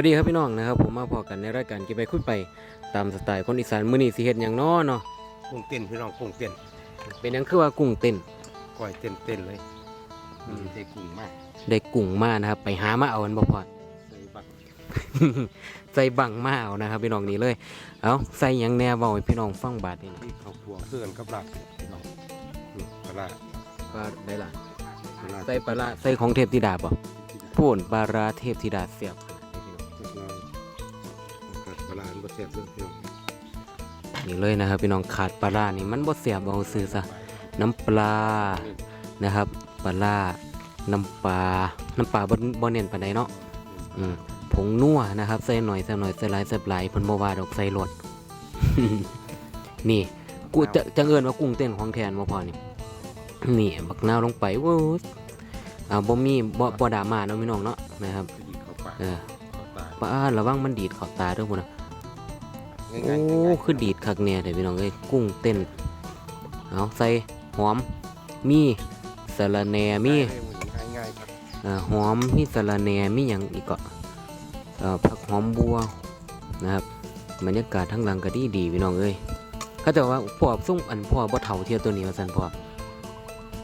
วัสดีครับพี่น้องนะครับ ผมมาพอกันในรายการกินไปคุยไปตามสไตล์คนอีสานมื้อนี้สิเฮ็ดหยังน้อเนาะกุ้งเต้นพี่น้องกุ้งเต้นเป็นหยังคือว่ากุ้งเต้นก้อยเต้นเต้นเลยอืมได้กุ้งมากได้กุ้งมานะครับ ไปหามาเอาอันบ่พอ ใส่บักใส่บังมาเอานะครับพี่น้องนี่เลย เอาใส่หยังแหน่เว้าให้พี่น้องฟังบาดนี้ที่เขาพวงเพื่อนกับหลักพี่น้องอืมปลาร้าก็ได้ล่ะปลาร้าใส่ปลาร้าใส่ของเทพธิดาบ่พูนปลาร้าเทพธิดาเสียบ ปลาร้าอันบ่แซ่บเลยพี่น้องนี่เลยนะครับพี่น้องขาดปลาร้านี่มันบ่เสียบเอาซื้อซะน้ำปลานะครับปลาร้าน้ำปลาน้ำปลาบ่บ่เน้นปานใดเนาะอืมผงนัวนะครับใส่หน่อยใส่หน่อยใส่หลายใส่หลายเพิ่นบ่ว่าดอกใส่รสนี่กูจะจะเอิ้นว่ากุ้งเต้นของแทนบ่พอนี่นี่บักนาวลงไปโว้ยอ่าบ่มีบ่บ่ดราม่าเนาะพี่น้องเนาะนะครับดีเข้าปากเออเข้าตาป้าระวังมันดีดเข้าตาเด้อพุ่นน่ะ ง่ายโอ้ๆง่ายคือดีดคักเนี่ยเดี๋ยวพี่น้องเอ้ยกุ้งเต้นเอาใส่หอมมีสะระแหน่ๆมีง่ายๆง่ายๆครับเอ่อหอมมีสะระแหน่มีอย่างอีกก็เอ่อผักหอมบัวนะครับบรรยากาศทั้งหลังก็ดีดีพี่น้องเอ้ยเขาจะว่าพ่อส่งอันพ่อบ่เฒ่าเทียตัวนี้ว่าซั่นพ่อ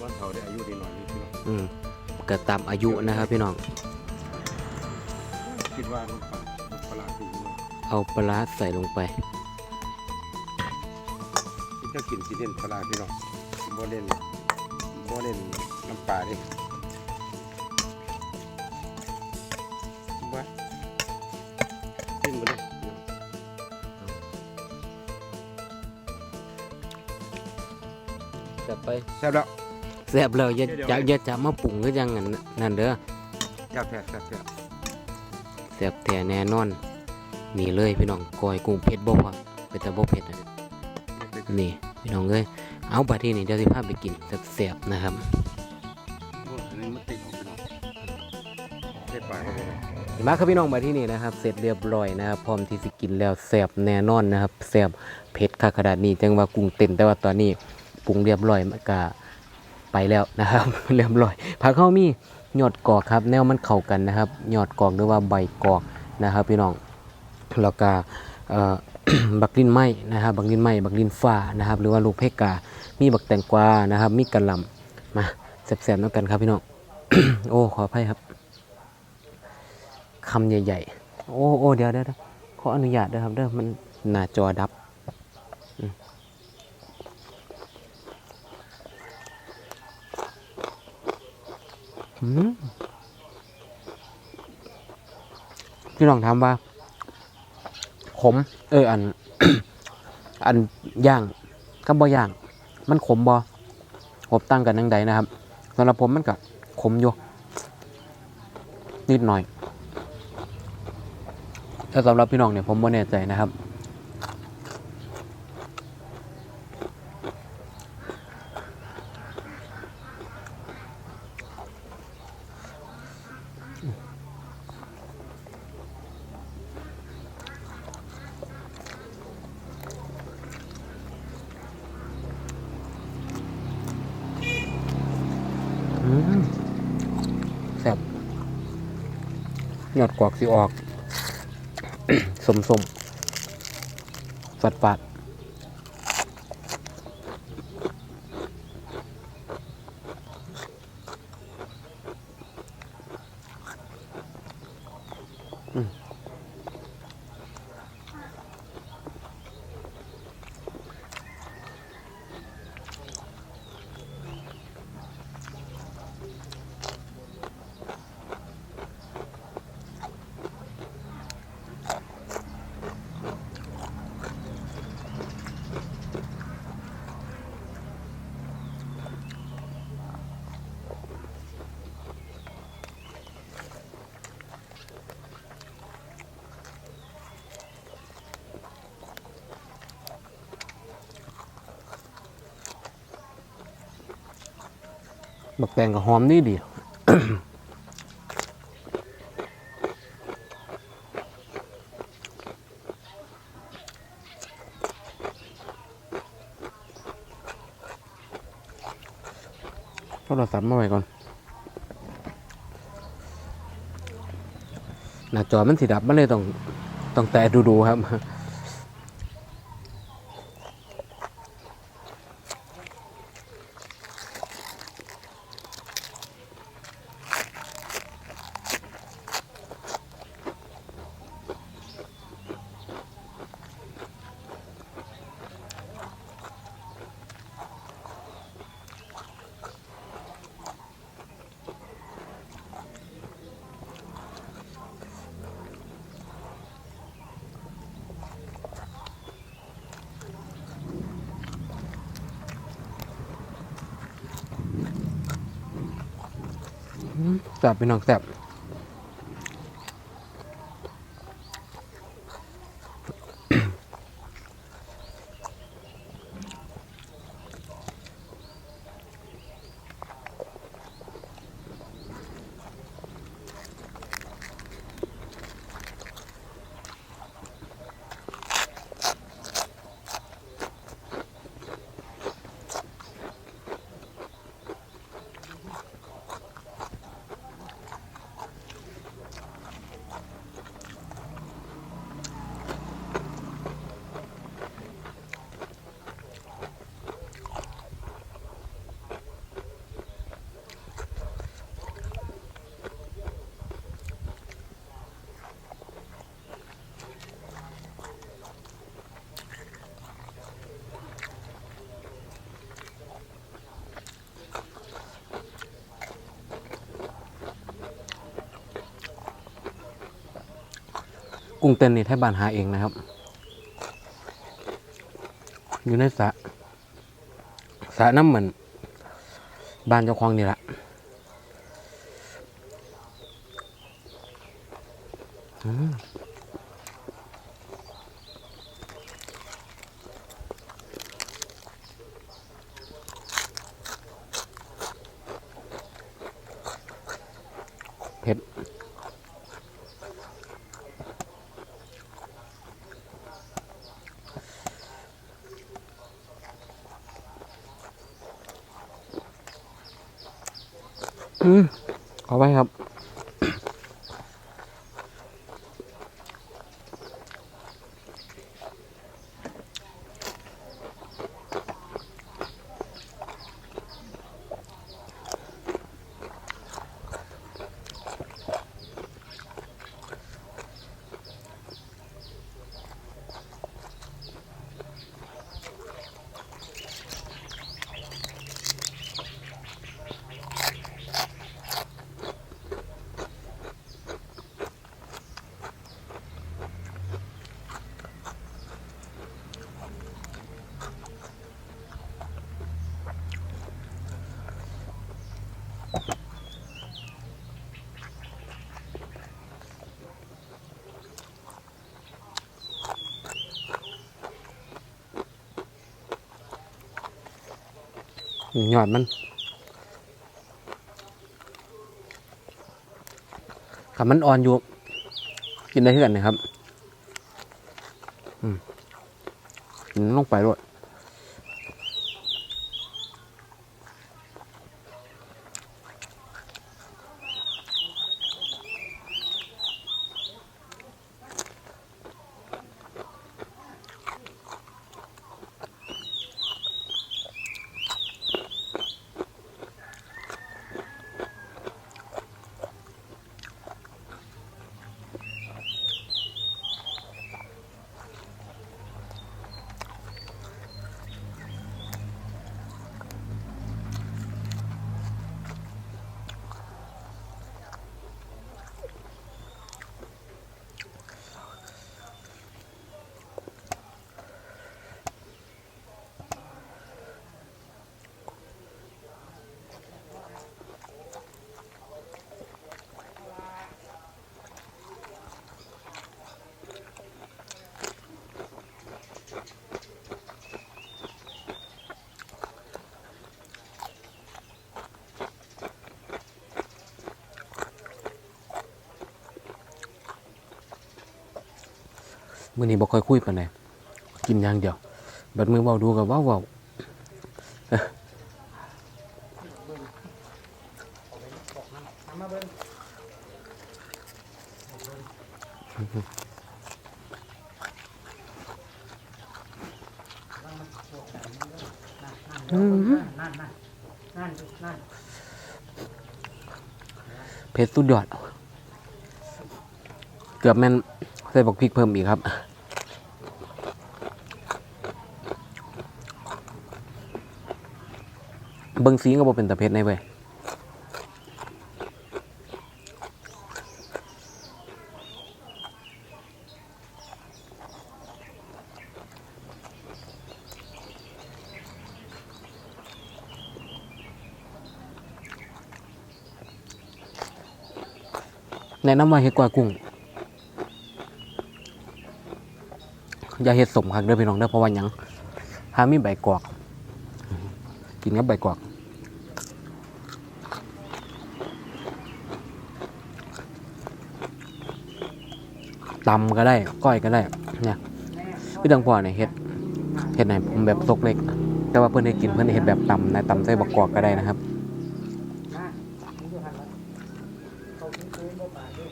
ว่าเขาได้อายุได้หน่อยนี่พี่น้องอืมก็ตามอายุนะครับพี่น้อง คิดว่ามันปลามันปลาร้าคือมัน เอาปลาร้าใส่ลงไปที่เจ้ากินสิเด่นปลาร้าพี่น้องบ่เล่นบ่เล่นน้ำปลาเด้ว่าขึ้นมาเลยแซ่บไปแซ่บแล้วแซ่บแล้วอย่าเดี๋ยวอย่าอย่าจับมาปรุงคือจังนั้นนั่นเด้อแซ่บแซ่บแซ่บแซ่บแซ่บแท้แน่นอน นี่เลยพี่น้องก้อยกุ้งเผ็ดบ่พอเป็นต่บ่เผ็ดนะนี่พี่น้องเอ้ยเอาบัดนี้นี่เดี๋ยวสิพาไปกินแซ่บๆนะครับมาข้าไปเลยมาครับพี่น้องมาที่นี่นะครับ เสร็จเรียบร้อยนะครับพร้อมที่จะกินแล้วแซ่บแน่นอนนะครับแซ่บเผ็ดค่ะขนาดนี้จังว่ากุ้งเต้นแต่ว่าตอนนี้ปรุงเรียบร้อยมันก็ไปแล้วนะครับ เรียบร้อยผักข้าวมียอดกอกครับ แนวมันเข้ากันนะครับยอดกอกหรือว่าใบกอกนะครับ พี่น้อง แล้วก็บักลินไม้นะครับบักลินไม้บักลินฟ้านะครับ หรือว่าลูกเพกา มีบักแตงกวานะครับ มีกระลำมาแซ่บๆน้ำกันครับพี่น้องโอ้ขออภัยครับคำใหญ่ๆ โอ้โอ้เดี๋ยวเดี๋ยวขออนุญาตด้วยครับเด้อมันหน้าจอดับพี่ลองถามว่า ขม เอออัน อันย่างกับบ่ย่าง มันขมบ่ขมตั้งกันยังใดนะครับสำหรับผมมันก็ขมอยู่นิดหน่อยถ้าสำหรับพี่น้องเนี่ยผมไม่แน่ใจนะครับ แซ่บยอดกวากสิออก สมสมฝัดฝาด บักแตงกับหอมนี่ดีโทรศัพท์มาไว้ก่อน หน้าจอมันสีดับมันเลยต้องต้องแต่ดูดูๆครับ แสบเป็นน้องแสบ กุ้งเต้นนี่ไทยบ้านหาเองนะครับ อยู่ในสระสระน้ำเหมือนบ้านเจ้าของนี่แหละเผ็ด ขอไว้ครับ ยอดมันขับมันอ่อนอยู่ กินได้เท่ากันนะครับ อืมกินลงไปด้วย มื่อนี้บ่ค่อยคุยปานใดกินอย่างเดียวบัดมือเบาดูกับเว้าเว้าอืมนั่นนั่นนั่นนั่นเผ็ดสุดยอด เกือบแม่นใส่บักพริกเพิ่มอีกครับ เบิ่งสีก็บ่เป็นตะเผ็ดในเว้ยแนะนำว่าเฮ็ดกว่ากุ้งอย่าเฮ็ดสมคักเด้อพี่น้องเด้อเพราะว่าหยังหามีใบกอก กินกับใบกอก ตำก็ได้ก้อยก็ได้เนี่ยพี่ตังพ่อเนี่ยเฮ็ดเฮ็ดไหนผมแบบซกเล็ก แต่ว่าเพิ่อนให้กินเพิ่นให้เฮ็ดแบบตำนะตำใส่บักกอกก็ได้นะครับเขาทิ้งปืนบ่ป่าดด้ว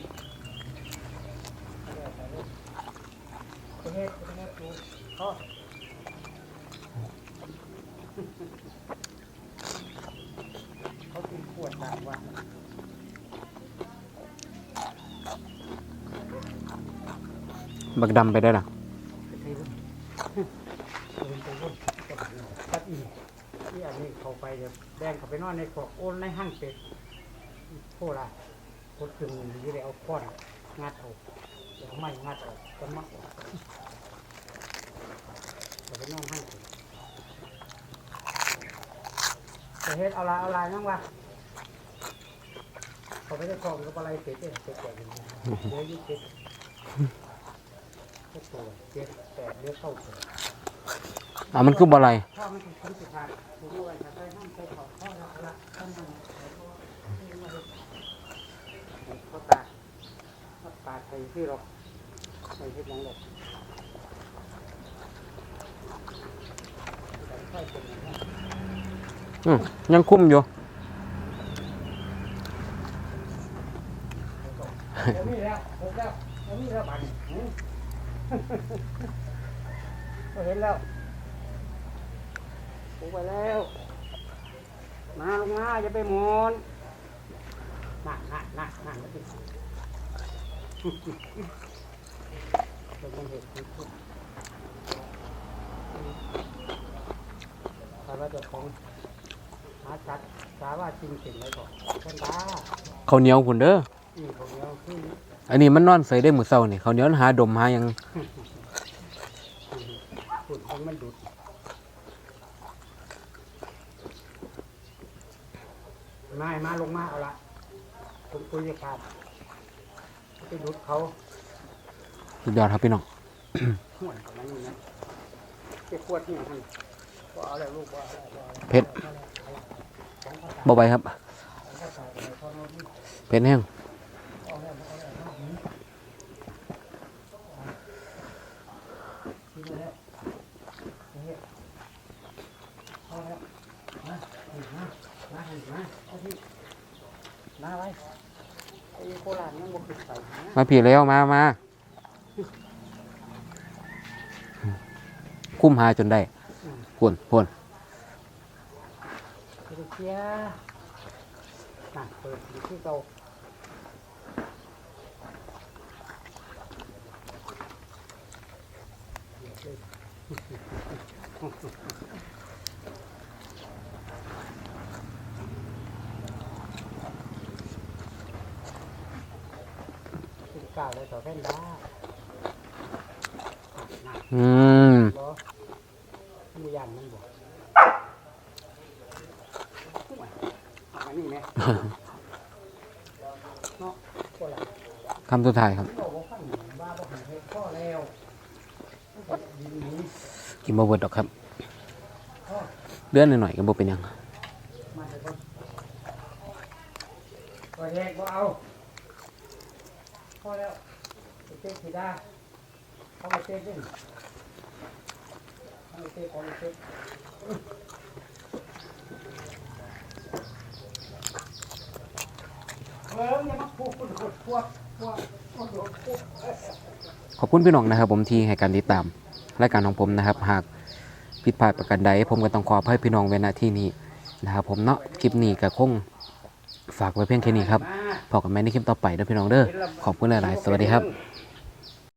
บักดำไปได้ล่ะไปเทวุ่นเดินไปวุ่นตัดอีที่อันนี้เขาไปเดี๋ยวแดงเขาไปนอนในขอกโอนในห้างเป็ดโคราชกดถึงอยู่เลยเอาก้อนงัดเอาเดี๋ยวเอาไม้งัดออกก็มักออกเขาไปนอนห้างเป็ดไปเฮ็ดเอาลายเอาลายนั่งวะเขาไปได้กองกับอะไรเป็ดเนี่ยเป็ดแก่อยู่เนี่ยเดี๋ยวอยิ่เป็ด ก็ตัวเจ็ดแปดเลือดเข้าตัวอ่ามันคือบอะไรถ้ามันถึงขั้นสุดท้ายผมด้วยจะไปนั่งไปขอข้อรับละข้อนั่งข้อตาข้อตาใครที่หรอกใครที่ยังหลบอืมยังคุ้มอยู่ผมมีแล้วผมแล้วผมมีแล้วบันก็ เห็นแล้วผมไปแล้ว มาลงมาจะไปหมอนนั่นนั่นนั่นนั่นแล้วติเป็นยังเหตุที่พูดแต่ว่าจะของหาจัดสาว่าจริงสิ่งไรก่อนเป็นตาข้าวเหนียวพุ่นเด้ออีกของเดียวคือ อันนี้มันนอนใส่ได้มื้อเช้านี่ข้าวเหนียวหาดมหาหยังฝุ่นมันมันดุดมามาลงมาเอาละผมคุยกันไปดุดเขาสุดยอดครับพี่น้องห่วยประมาณนี้นะเจ็บปวดเนี่ยท่านว่าเอาอะไรลูกว่าเอาอะไรว่าเอาอะไรเผ็ดบ่ไปครับเผ็ดแห้ง กินไปแล้วเอาเนี่ยเอาแล้วมามา มาไว้ไอ้โคราชยังบ่ขึ้นไปมาผีแล้วมามาคุ้มหาจนได้พุ่นพุ่นเดี๋ยวเสียน่ะเปิดอยู่ที่เก่า เดี๋ยวเลยสิบเก้าเลยต่อแผ่นด้าน่ะอืมบ่มูยันมันบ่เอามานี่แม่เนาะก็ละคำสุดท้ายครับ บอกว่าขั้นบ้าบ่หันเฮ็ดพ่อแล้วยินหนี กินบ่เบิดดอกครับ เดือนหน่อยๆก็บ่เป็นหยัง มาเถอะคนก็แยกบ่เอาพ่อแล้วไปเต้นสีดาเขาไปเต้นด้วยเขาไปเต้นเขาไปเต้น ขอบคุณพี่น้องนะครับผมที่ให้การติดตามรายการของผมนะครับ หากผิดพลาดประการใดผมก็ต้องขออภัยพี่น้องไว้ณที่นี้นะครับผมเนาะคลิปนี้ก็คงฝากไว้เพียงแค่นี้ครับพบกันใหม่ในคลิปต่อไปเด้อพี่น้องเด้อขอบคุณหลาย ๆ สวัสดีครับ